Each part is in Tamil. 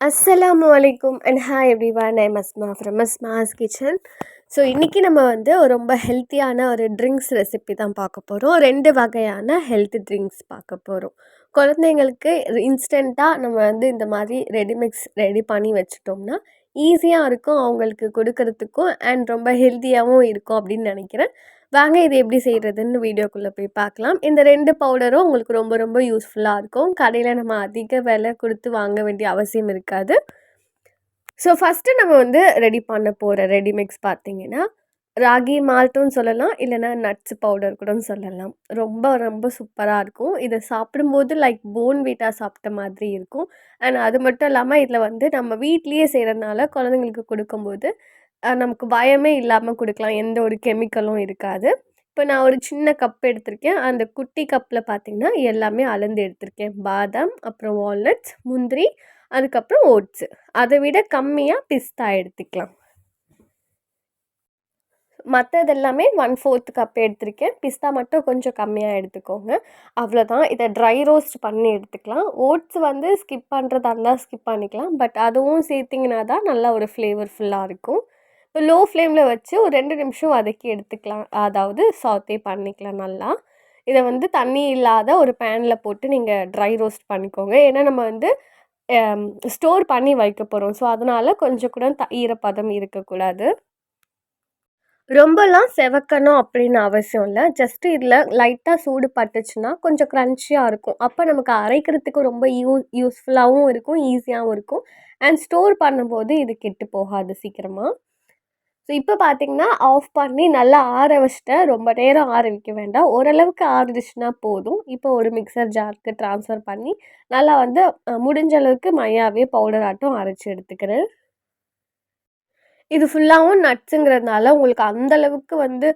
அஸ்ஸலாமு வலைக்கும் and hi everyone I'm Asma from Asma's kitchen so இன்றைக்கி நம்ம வந்து ஒரு ரொம்ப ஹெல்த்தியான ஒரு ட்ரிங்க்ஸ் ரெசிபி தான் பார்க்க போகிறோம் ரெண்டு வகையான ஹெல்த் ட்ரிங்க்ஸ் பார்க்க போகிறோம் குழந்தைங்களுக்கு இன்ஸ்டண்ட்டாக நம்ம வந்து இந்த மாதிரி ரெடிமிக்ஸ் ரெடி பண்ணி வச்சுட்டோம்னா ஈஸியாக இருக்கும் அவங்களுக்கு கொடுக்கறதுக்கும் அண்ட் ரொம்ப ஹெல்த்தியாகவும் இருக்கும் அப்படின்னு நினைக்கிறேன். வாங்க இது எப்படி செய்கிறதுன்னு வீடியோக்குள்ளே போய் பார்க்கலாம். இந்த ரெண்டு பவுடரும் உங்களுக்கு ரொம்ப ரொம்ப யூஸ்ஃபுல்லாக இருக்கும். கடையில் நம்ம அதிக விலை கொடுத்து வாங்க வேண்டிய அவசியம் இருக்காது. ஸோ ஃபஸ்ட்டு நம்ம வந்து ரெடி பண்ண போகிற ரெடிமிக்ஸ் பார்த்தீங்கன்னா ராகி மால்ட்டும் சொல்லலாம் இல்லைனா நட்ஸ் பவுடர் கூட சொல்லலாம். ரொம்ப ரொம்ப சூப்பராக இருக்கும். இதை சாப்பிடும்போது லைக் போன் வீட்டாக சாப்பிட்ட மாதிரி இருக்கும். அண்ட் அது மட்டும் இல்லாமல் இதில் வந்து நம்ம வீட்லேயே செய்கிறதுனால குழந்தைங்களுக்கு கொடுக்கும்போது நமக்கு பயமே இல்லாமல் கொடுக்கலாம். எந்த ஒரு கெமிக்கலும் இருக்காது. இப்போ நான் ஒரு சின்ன கப் எடுத்திருக்கேன். அந்த குட்டி கப்பில் பார்த்திங்கன்னா எல்லாமே அளந்து எடுத்திருக்கேன். பாதாம் அப்புறம் வால்நட்ஸ் முந்திரி அதுக்கப்புறம் ஓட்ஸு. அதை விட கம்மியாக பிஸ்தா எடுத்துக்கலாம். மற்றது எல்லாமே ஒன் ஃபோர்த் கப் எடுத்திருக்கேன். பிஸ்தா மட்டும் கொஞ்சம் கம்மியாக எடுத்துக்கோங்க. அவ்வளோதான் இதை ட்ரை ரோஸ்ட் பண்ணி எடுத்துக்கலாம். ஓட்ஸ் வந்து ஸ்கிப் பண்ணுறதா இருந்தால் ஸ்கிப் பண்ணிக்கலாம். பட் அதுவும் சேர்த்திங்கன்னா தான் நல்லா ஒரு ஃப்ளேவர்ஃபுல்லாக இருக்கும். இப்போ லோ ஃப்ளேமில் வச்சு ஒரு ரெண்டு நிமிஷம் வதக்கி எடுத்துக்கலாம். அதாவது சாத்தே பண்ணிக்கலாம் நல்லா. இதை வந்து தண்ணி இல்லாத ஒரு பேனில் போட்டு நீங்கள் ட்ரை ரோஸ்ட் பண்ணிக்கோங்க. ஏன்னா நம்ம வந்து ஸ்டோர் பண்ணி வைக்க போகிறோம் ஸோ அதனால் கொஞ்சம் கூட த ஈரப்பதம் இருக்கக்கூடாது. ரொம்பலாம் செவக்கணும் அப்படின்னு அவசியம் இல்லை. ஜஸ்ட்டு இதில் லைட்டாக சூடு பட்டுச்சுன்னா கொஞ்சம் க்ரன்ச்சியாக இருக்கும். அப்போ நமக்கு அரைக்கிறதுக்கு ரொம்ப யூ யூஸ்ஃபுல்லாகவும் இருக்கும் ஈஸியாகவும் இருக்கும். அண்ட் ஸ்டோர் பண்ணும்போது இது கெட்டு போகாது சீக்கிரமாக ஸோ இப்போ பார்த்தீங்கன்னா ஆஃப் பண்ணி நல்லா ஆற வச்சுட்டேன் ரொம்ப நேரம் ஆற வைக்க வேண்டாம். ஓரளவுக்கு ஆறிடுச்சுன்னா போதும். இப்போ ஒரு மிக்சர் ஜாருக்கு ட்ரான்ஸ்ஃபர் பண்ணி நல்லா வந்து முடிஞ்ச அளவுக்கு மையாவே பவுடர் ஆட்டும் அரைச்சி எடுத்துக்கிறேன். இது ஃபுல்லாகவும் நட்ஸுங்கிறதுனால உங்களுக்கு அந்தளவுக்கு வந்து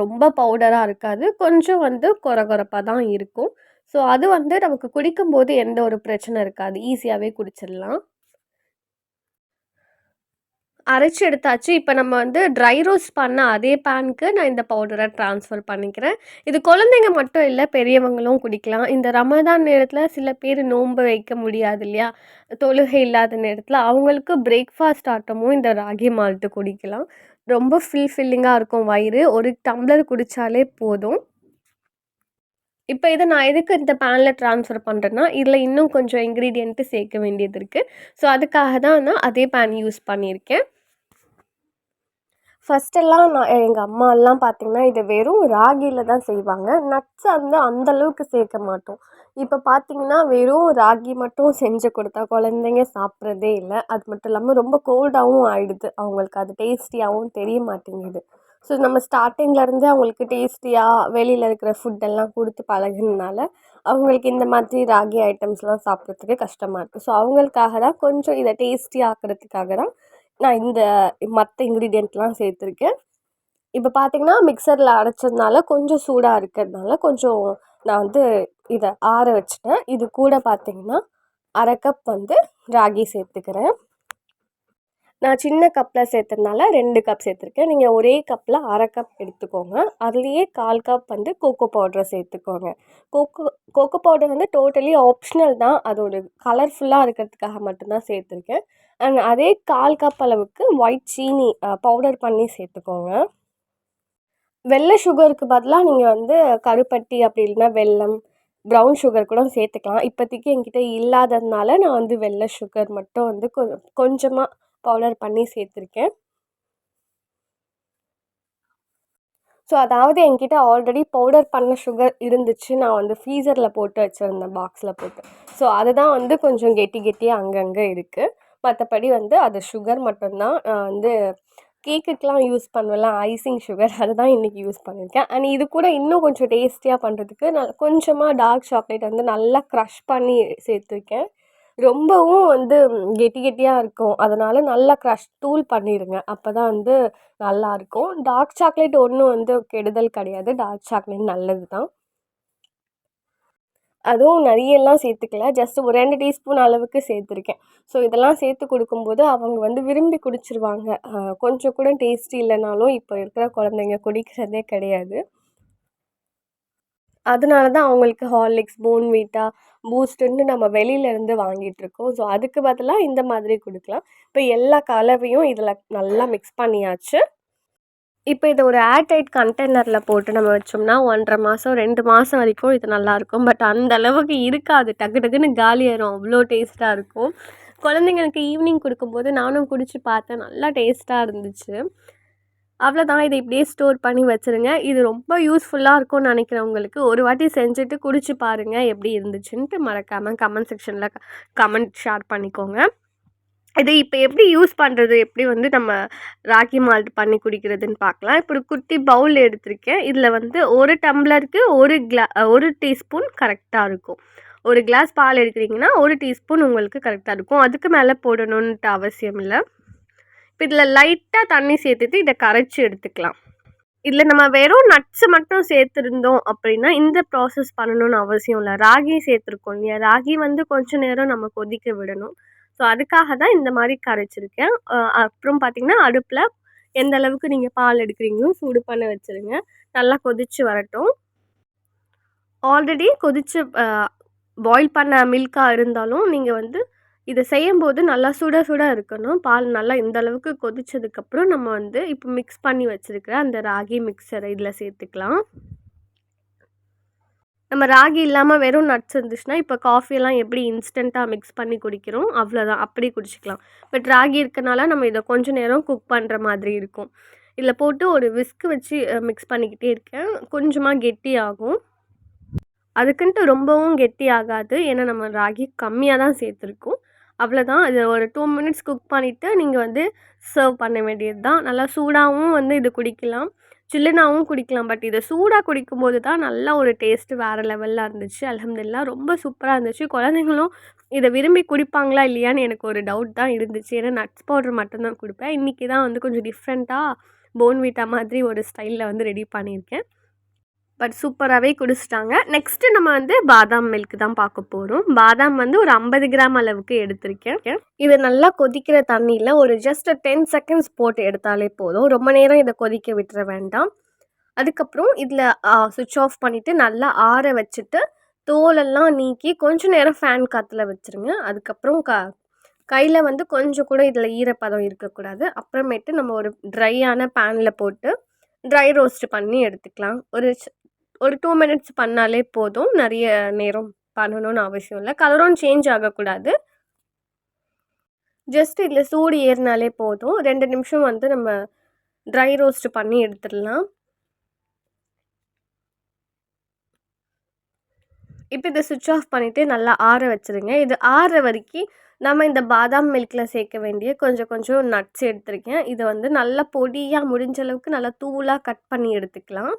ரொம்ப பவுடராக இருக்காது. கொஞ்சம் வந்து குறை குறைப்பாக தான் இருக்கும். ஸோ அது வந்து நமக்கு குடிக்கும்போது எந்த ஒரு பிரச்சனை இருக்காது. ஈஸியாகவே குடிச்சிடலாம். அரைச்சி எடுத்தாச்சு. இப்போ நம்ம வந்து ட்ரை ரோஸ்ட் பண்ண அதே பேனுக்கு நான் இந்த பவுடரை ட்ரான்ஸ்ஃபர் பண்ணிக்கிறேன். இது குழந்தைங்க மட்டும் இல்லை பெரியவங்களும் குடிக்கலாம். இந்த ரமதான் நேரத்தில் சில பேர் நோன்பு வைக்க முடியாது இல்லையா? தொழுகை இல்லாத நேரத்தில் அவங்களுக்கு பிரேக்ஃபாஸ்ட் ஆட்டமும் இந்த ராகி மால்ட்டு குடிக்கலாம். ரொம்ப ஃபில் ஃபில்லிங்காக இருக்கும் வயிறு. ஒரு டம்ளர் குடித்தாலே போதும். இப்போ இதை நான் எதுக்கு இந்த பேனில் ட்ரான்ஸ்ஃபர் பண்ணுறேன்னா இதில் இன்னும் கொஞ்சம் இன்க்ரீடியண்ட்டு சேர்க்க வேண்டியது இருக்குது ஸோ அதுக்காக தான் நான் அதே பேன் யூஸ் பண்ணியிருக்கேன். ஃபஸ்ட்டெல்லாம் நான் எங்கள் அம்மாலாம் பார்த்திங்கன்னா இதை வெறும் ராகியில் தான் செய்வாங்க. நட்ஸ் வந்து அந்தளவுக்கு சேர்க்க மாட்டோம். இப்போ பார்த்திங்கன்னா வெறும் ராகி மட்டும் செஞ்சு கொடுத்தா குழந்தைங்க சாப்பிட்றதே இல்லை. அது மட்டும் இல்லாமல் ரொம்ப கோல்டாகவும் ஆகிடுது அவங்களுக்கு அது டேஸ்டியாகவும் தெரிய மாட்டேங்குது. ஸோ நம்ம ஸ்டார்டிங்லேருந்தே அவங்களுக்கு டேஸ்டியாக வெளியில் இருக்கிற ஃபுட்டெல்லாம் கொடுத்து பழகினால அவங்களுக்கு இந்த மாதிரி ராகி ஐட்டம்ஸ்லாம் சாப்பிட்றதுக்கு கஷ்டமாக இருக்குது ஸோ அவங்களுக்காக தான் கொஞ்சம் இதை டேஸ்டி ஆக்கிறதுக்காக தான் நான் இந்த மற்ற இன்க்ரீடியண்ட்லாம் சேர்த்துருக்கேன். இப்போ பார்த்திங்கன்னா மிக்சரில் அரைச்சதுனால கொஞ்சம் சூடாக இருக்கிறதுனால கொஞ்சம் நான் வந்து இதை ஆற வச்சுட்டேன். இது கூட பார்த்திங்கன்னா அரை கப் வந்து ராகி சேர்த்துக்கிறேன். நான் சின்ன கப்பில் சேர்த்ததுனால ரெண்டு கப் சேர்த்துருக்கேன். நீங்கள் ஒரே கப்பில் அரை கப் எடுத்துக்கோங்க. அதுலேயே கால் கப் வந்து கோகோ பவுடரை சேர்த்துக்கோங்க. கோகோ கோகோ பவுடர் வந்து டோட்டலி ஆப்ஷனல் தான். அதோட கலர்ஃபுல்லாக இருக்கிறதுக்காக மட்டும்தான் சேர்த்துருக்கேன். அண்ட் அதே கால் கப் அளவுக்கு ஒயிட் சீனி பவுடர் பண்ணி சேர்த்துக்கோங்க. வெள்ளை சுகருக்கு பதிலாக நீங்கள் வந்து கருப்பட்டி அப்படி இல்லைன்னா வெல்லம் ப்ரௌன் சுகர் கூட சேர்த்துக்கலாம். இப்போதைக்கு என்கிட்ட இல்லாததுனால நான் வந்து வெள்ளை சுகர் மட்டும் வந்து கொஞ்சமாக பவுடர் பண்ணி சேர்த்துருக்கேன். ஸோ அதாவது என்கிட்ட ஆல்ரெடி பவுடர் பண்ண சுகர் இருந்துச்சு. நான் வந்து ஃப்ரீசரில் போட்டு வச்சுருந்தேன் பாக்ஸில் போட்டு. ஸோ அதுதான் வந்து கொஞ்சம் கெட்டி கெட்டியாக அங்கங்கே இருக்குது மற்றபடி வந்து அது சுகர் மட்டும்தான். நான் வந்து கேக்குக்கெலாம் யூஸ் பண்ணுவேன்ல ஐசிங் சுகர் அதுதான் இன்றைக்கி யூஸ் பண்ணியிருக்கேன் அண்ட் இது கூட இன்னும் கொஞ்சம் டேஸ்டியாக பண்ணுறதுக்கு நான் கொஞ்சமாக டார்க் சாக்லேட் வந்து நல்லா க்ரஷ் பண்ணி சேர்த்துருக்கேன். ரொம்பவும் வந்து கெட்டி கெட்டியாக இருக்கும். அதனால் நல்லா க்ரஷ் தூள் பண்ணிடுங்க அப்போ தான் வந்து நல்லாயிருக்கும் டார்க் சாக்லேட் ஒன்றும் வந்து கெடுதல் கிடையாது. டார்க் சாக்லேட் நல்லது தான் அதுவும் நிறையெல்லாம் சேர்த்துக்கல. ஜஸ்ட் ஒரு ரெண்டு டீஸ்பூன் அளவுக்கு சேர்த்துருக்கேன். ஸோ இதெல்லாம் சேர்த்து கொடுக்கும்போது அவங்க வந்து விரும்பி குடிச்சிருவாங்க. கொஞ்சம் கூட டேஸ்ட் இல்லைனாலும் இப்போ இருக்கிற குழந்தைங்க குடிக்கிறதே கிடையாது. அதனால தான் அவங்களுக்கு ஹார்லிக்ஸ் போன்வீட்டா பூஸ்ட்டுன்னு நம்ம வெளியிலேருந்து வாங்கிட்டுருக்கோம். ஸோ அதுக்கு பதிலாக இந்த மாதிரி கொடுக்கலாம். இப்போ எல்லா கலவையும் இதில் நல்லா மிக்ஸ் பண்ணியாச்சு. இப்போ இதை ஒரு ஏர்டைட் கண்டெய்னரில் போட்டு நம்ம வச்சோம்னா ஒன்றரை மாதம் ரெண்டு மாதம் வரைக்கும் இது நல்லாயிருக்கும் பட் அந்த அளவுக்கு இருக்காது. டக்கு டக்குன்னு காலியாயிரும் அவ்வளோ டேஸ்ட்டாக இருக்கும். குழந்தைங்களுக்கு ஈவினிங் கொடுக்கும்போது நானும் குடிச்சு பார்த்தேன். நல்லா டேஸ்ட்டாக இருந்துச்சு. அவ்வளோதான் இதை இப்படியே ஸ்டோர் பண்ணி வச்சுருங்க. இது ரொம்ப யூஸ்ஃபுல்லாக இருக்கும்னு நினைக்கிறவங்களுக்கு ஒரு வாட்டி செஞ்சுட்டு குடிச்சு பாருங்கள் எப்படி இருந்துச்சுன்ட்டு மறக்காமல் கமெண்ட் செக்ஷனில் கமெண்ட் ஷேர் பண்ணிக்கோங்க. இது இப்போ எப்படி யூஸ் பண்ணுறது எப்படி வந்து நம்ம ராக்கி மால்ட் பண்ணி குடிக்கிறதுன்னு பார்க்கலாம். இப்போ ஒரு குட்டி பவுல் எடுத்திருக்கேன். இதில் வந்து ஒரு டம்ளருக்கு ஒரு கிளா ஒரு டீஸ்பூன் கரெக்டாக இருக்கும். ஒரு கிளாஸ் பால் எடுக்கிறீங்கன்னா ஒரு டீஸ்பூன் உங்களுக்கு கரெக்டாக இருக்கும். அதுக்கு மேலே போடணுன்ட்டு அவசியம் இல்லை. இப்போ இதில் லைட்டாக தண்ணி சேர்த்துட்டு இதை கரைச்சி எடுத்துக்கலாம். இதில் நம்ம வெறும் நட்ஸு மட்டும் சேர்த்துருந்தோம் அப்படின்னா இந்த ப்ராசஸ் பண்ணணும்னு அவசியம் இல்லை. ராகி சேர்த்துருக்கோம் இல்லையா? ராகி வந்து கொஞ்சம் நேரம் நம்ம கொதிக்க விடணும். ஸோ அதுக்காக தான் இந்த மாதிரி கரைச்சிருக்கேன். அப்புறம் பார்த்திங்கன்னா அடுப்பில் எந்த அளவுக்கு நீங்கள் பால் எடுக்கிறீங்களோ சூடு பண்ண வச்சுருங்க. நல்லா கொதித்து வரட்டும். ஆல்ரெடி கொதித்து பாயில் பண்ண மில்காக இருந்தாலும் நீங்கள் வந்து இதை செய்யும்போது நல்லா சுட சுட இருக்கணும். பால் நல்லா இந்த அளவுக்கு கொதித்ததுக்கப்புறம் நம்ம வந்து இப்போ மிக்ஸ் பண்ணி வச்சுருக்கிற அந்த ராகி மிக்சரை இதில் சேர்த்துக்கலாம். நம்ம ராகி இல்லாமல் வெறும் நட்ஸ் இருந்துச்சுன்னா இப்போ காஃபியெல்லாம் எப்படி இன்ஸ்டண்ட்டாக மிக்ஸ் பண்ணி குடிக்கிறோம்? அவ்வளோதான். அப்படி குடிச்சிக்கலாம். பட் ராகி இருக்கனால நம்ம இதை கொஞ்சம் நேரம் குக் பண்ணுற மாதிரி இருக்கும். இதில் போட்டு ஒரு விஸ்க்கு வச்சு மிக்ஸ் பண்ணிக்கிட்டே இருக்கேன். கொஞ்சமாக கெட்டி ஆகும். அதுக்குன்ட்டு ரொம்பவும் கெட்டி ஆகாது. ஏன்னா நம்ம ராகி கம்மியாக தான் சேர்த்துருக்கோம். அவ்வளோதான். இது ஒரு டூ மினிட்ஸ் குக் பண்ணிவிட்டு நீங்கள் வந்து சர்வ் பண்ண வேண்டியது தான் நல்லா சூடாகவும் வந்து இது குடிக்கலாம். சில்லுனாவும் குடிக்கலாம். பட் இதை சூடாக குடிக்கும்போது தான் நல்லா ஒரு டேஸ்ட்டு வேறு லெவலில் இருந்துச்சு. அலமதுல்லா ரொம்ப சூப்பராக இருந்துச்சு. குழந்தைங்களும் இதை விரும்பி குடிப்பாங்களா இல்லையான்னு எனக்கு ஒரு டவுட் தான் இருந்துச்சு. ஏன்னா நட்ஸ் பவுடர் மட்டும்தான் கொடுப்பேன். இன்றைக்கி தான் வந்து கொஞ்சம் டிஃப்ரெண்ட்டாக போன்விட்டா மாதிரி ஒரு ஸ்டைலில் வந்து ரெடி பண்ணியிருக்கேன். பட் சூப்பராகவே குடிச்சிட்டாங்க. நெக்ஸ்ட்டு நம்ம வந்து பாதாம் மில்க் தான் பார்க்க போகிறோம் பாதாம் வந்து ஒரு ஐம்பது கிராம் அளவுக்கு எடுத்திருக்கேன். இது நல்லா கொதிக்கிற தண்ணியில் ஒரு ஜஸ்ட் டென் செகண்ட்ஸ் போட்டு எடுத்தாலே போதும். ரொம்ப நேரம் இதை கொதிக்க விட்டுற வேண்டாம். அதுக்கப்புறம் இதில் சுவிட்ச் ஆஃப் பண்ணிவிட்டு நல்லா ஆற வச்சுட்டு தோலெல்லாம் நீக்கி கொஞ்சம் நேரம் ஃபேன் காற்றுல வச்சுருங்க. அதுக்கப்புறம் க கையில் வந்து கொஞ்சம் கூட இதில் ஈரப்பதம் இருக்கக்கூடாது. அப்புறமேட்டு நம்ம ஒரு ட்ரையான பேனில் போட்டு ட்ரை ரோஸ்ட் பண்ணி எடுத்துக்கலாம். ஒரு ஒரு டூ மினிட்ஸ் பண்ணாலே போதும். நிறைய நேரம் பண்ணணும்னு அவசியம் இல்லை. கலரும் சேஞ்ச் ஆகக்கூடாது. ஜஸ்ட் இதில் சூடு ஏறினாலே போதும். ரெண்டு நிமிஷம் வந்து நம்ம ட்ரை ரோஸ்ட் பண்ணி எடுத்துடலாம். இப்போ இதை சுவிட்ச் ஆஃப் பண்ணிவிட்டு நல்லா ஆற வச்சுருங்க. இது ஆற வரைக்கும் நம்ம இந்த பாதாம் மில்கில் சேர்க்க வேண்டிய கொஞ்சம் கொஞ்சம் நட்ஸ் எடுத்திருக்கேன். இதை வந்து நல்லா பொடியாக முடிஞ்ச அளவுக்கு நல்லா தூளாக கட் பண்ணி எடுத்துக்கலாம்.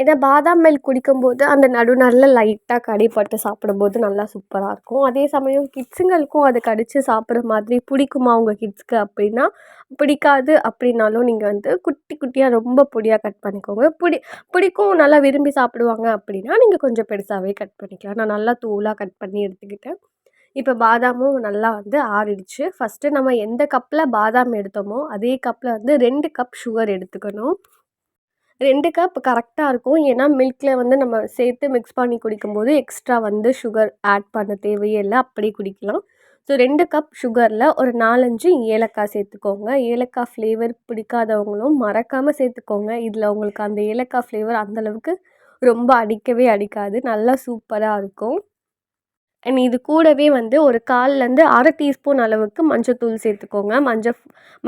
ஏன்னா பாதாம் மில்க் குடிக்கும்போது அந்த நடு நல்ல லைட்டாக கடிப்பட்டு சாப்பிடும்போது நல்லா சூப்பராக இருக்கும். அதே சமயம் கிட்ஸுங்களுக்கும் அதை கடித்து சாப்பிட்ற மாதிரி பிடிக்குமா உங்கள் கிட்ஸ்க்கு அப்படின்னா பிடிக்காது அப்படின்னாலும் நீங்கள் வந்து குட்டி குட்டியாக ரொம்ப பொடியாக கட் பண்ணிக்கோங்க. பிடி பிடிக்கும் நல்லா விரும்பி சாப்பிடுவாங்க அப்படின்னா நீங்கள் கொஞ்சம் பெருசாகவே கட் பண்ணிக்கலாம். நான் நல்லா தூளாக கட் பண்ணி எடுத்துக்கிட்டேன். இப்போ பாதாமும் நல்லா வந்து ஆறிடுச்சு. ஃபஸ்ட்டு நம்ம எந்த கப்பில் பாதாம் எடுத்தோமோ அதே கப்பில் வந்து ரெண்டு கப் சுகர் எடுத்துக்கணும். ரெண்டு கப் கரெக்டாக இருக்கும். ஏன்னா மில்கில் வந்து நம்ம சேர்த்து மிக்ஸ் பண்ணி குடிக்கும்போது எக்ஸ்ட்ரா வந்து சுகர் ஆட் பண்ண தேவையே இல்லை. அப்படியே குடிக்கலாம். ஸோ ரெண்டு கப் சுகரில் ஒரு நாலஞ்சு ஏலக்காய் சேர்த்துக்கோங்க. ஏலக்காய் ஃப்ளேவர் பிடிக்காதவங்களும் மறக்காமல் சேர்த்துக்கோங்க. இதில் உங்களுக்கு அந்த ஏலக்காய் ஃப்ளேவர் அந்தளவுக்கு ரொம்ப அடிக்கவே அடிக்காது. நல்லா சூப்பராக இருக்கும். அண்ட் இது கூடவே வந்து ஒரு கால்லேருந்து அரை டீஸ்பூன் அளவுக்கு மஞ்சத்தூள் சேர்த்துக்கோங்க. மஞ்சள்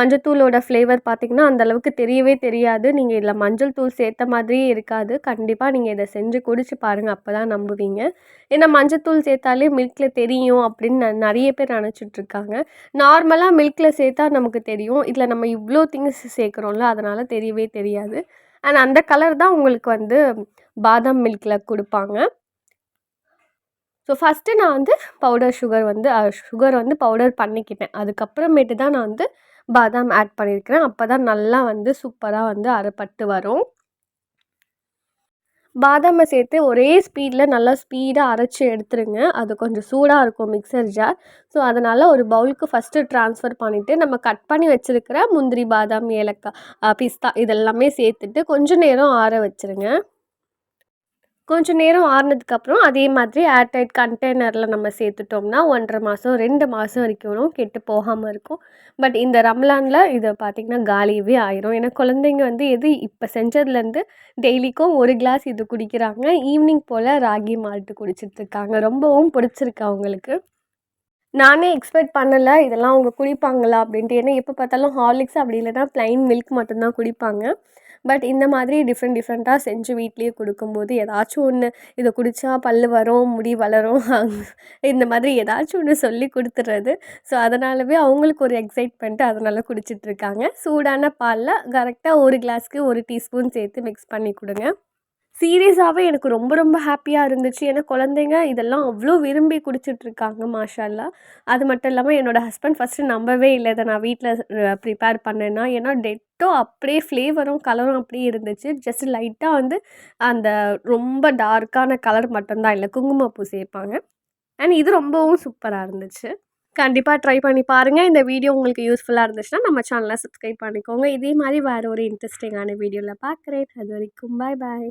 மஞ்சத்தூளோட ஃப்ளேவர் பார்த்திங்கன்னா அந்தளவுக்கு தெரியவே தெரியாது. நீங்கள் இதில் மஞ்சள் தூள் சேர்த்த மாதிரியே இருக்காது. கண்டிப்பாக நீங்கள் இதை செஞ்சு குடிச்சு பாருங்கள் அப்போ தான் நம்புவீங்க. ஏன்னா மஞ்சத்தூள் சேர்த்தாலே மில்கில் தெரியும் அப்படின்னு நிறைய பேர் நினச்சிட்ருக்காங்க நார்மலாக மில்கில் சேர்த்தா நமக்கு தெரியும். இதில் நம்ம இவ்வளோ திங்ஸ் சேர்க்குறோம்ல அதனால் தெரியவே தெரியாது. அண்ட் அந்த கலர் தான் உங்களுக்கு வந்து பாதாம் மில்கில் கொடுப்பாங்க. ஸோ ஃபஸ்ட்டு நான் வந்து பவுடர் சுகர் வந்து சுகர் வந்து பவுடர் பண்ணிக்கிட்டேன். அதுக்கப்புறமேட்டு தான் நான் வந்து பாதாம் ஆட் பண்ணியிருக்கிறேன். அப்போ தான் நல்லா வந்து சூப்பராக வந்து அரைப்பட்டு வரும். பாதாமை சேர்த்து ஒரே ஸ்பீடில் நல்லா ஸ்பீடாக அரைச்சி எடுத்துருங்க. அது கொஞ்சம் சூடாக இருக்கும் மிக்சர் ஜார் ஸோ அதனால் ஒரு பவுலுக்கு ஃபஸ்ட்டு ட்ரான்ஸ்ஃபர் பண்ணிவிட்டு நம்ம கட் பண்ணி வச்சுருக்கிற முந்திரி பாதாம் ஏலக்காய் பிஸ்தா இதெல்லாமே சேர்த்துட்டு கொஞ்சம் நேரம் ஆற வச்சுருங்க. கொஞ்சம் நேரம் ஆறுனதுக்கப்புறம் அதே மாதிரி ஏர்டைட் கண்டெய்னரில் நம்ம சேர்த்துட்டோம்னா ஒன்றரை மாதம் ரெண்டு மாதம் வரைக்கும் கெட்டு போகாமல் இருக்கும். பட் இந்த ரம்லானில் இதை பார்த்திங்கன்னா காலியவே ஆயிரும். ஏன்னா குழந்தைங்க வந்து எது இப்போ செஞ்சதுலேருந்து டெய்லிக்கும் ஒரு கிளாஸ் இது குடிக்கிறாங்க. ஈவினிங் போல் ராகி மால்ட்டு குடிச்சிட்ருக்காங்க ரொம்பவும் பிடிச்சிருக்கு அவங்களுக்கு. நானே எக்ஸ்பெக்ட் பண்ணலை இதெல்லாம் அவங்க குடிப்பாங்களா அப்படின்ட்டு. ஏன்னா எப்போ பார்த்தாலும் ஹார்லிக்ஸ் அப்படி இல்லைன்னா ப்ளைன் மில்க் மட்டும்தான் குடிப்பாங்க. பட் இந்த மாதிரி டிஃப்ரெண்ட் டிஃப்ரெண்ட்டாக செஞ்சு வீட்லேயே கொடுக்கும்போது ஏதாச்சும் ஒன்று இதை குடித்தா பல் வரும் முடி வளரும் இந்த மாதிரி ஏதாச்சும் ஒன்று சொல்லி கொடுத்துட்றது ஸோ அதனாலவே அவங்களுக்கு ஒரு எக்ஸைட்மெண்ட்டு அதனால் குடிச்சிட்ருக்காங்க சூடான பாலில் கரெக்டாக ஒரு கிளாஸ்க்கு ஒரு டீஸ்பூன் சேர்த்து மிக்ஸ் பண்ணி கொடுங்க. சீரியஸாகவே எனக்கு ரொம்ப ரொம்ப ஹாப்பியாக இருந்துச்சு. ஏன்னா குழந்தைங்க இதெல்லாம் அவ்வளோ விரும்பி குடிச்சிட்ருக்காங்க மாஷால்லா. அது மட்டும் இல்லாமல் என்னோடய ஹஸ்பண்ட் ஃபஸ்ட்டு நம்பவே இல்லை. இதை நான் வீட்டில் ப்ரிப்பேர் பண்ணேன்னா ஏன்னா டெட்டோ அப்படியே ஃப்ளேவரும் கலரும் அப்படியே இருந்துச்சு. ஜஸ்ட் லைட்டாக வந்து அந்த ரொம்ப டார்க்கான கலர் மட்டும்தான். இல்லை குங்குமப்பூ சேர்ப்பாங்க அண்ட் இது ரொம்பவும் சூப்பராக இருந்துச்சு. கண்டிப்பாக ட்ரை பண்ணி பாருங்கள் இந்த வீடியோ உங்களுக்கு யூஸ்ஃபுல்லாக இருந்துச்சுன்னா நம்ம சேனலை சப்ஸ்கிரைப் பண்ணிக்கோங்க. இதே மாதிரி வேறு ஒரு இன்ட்ரெஸ்டிங்கான வீடியோவில் பார்க்குறேன் அது வரைக்கும் பாய் பாய்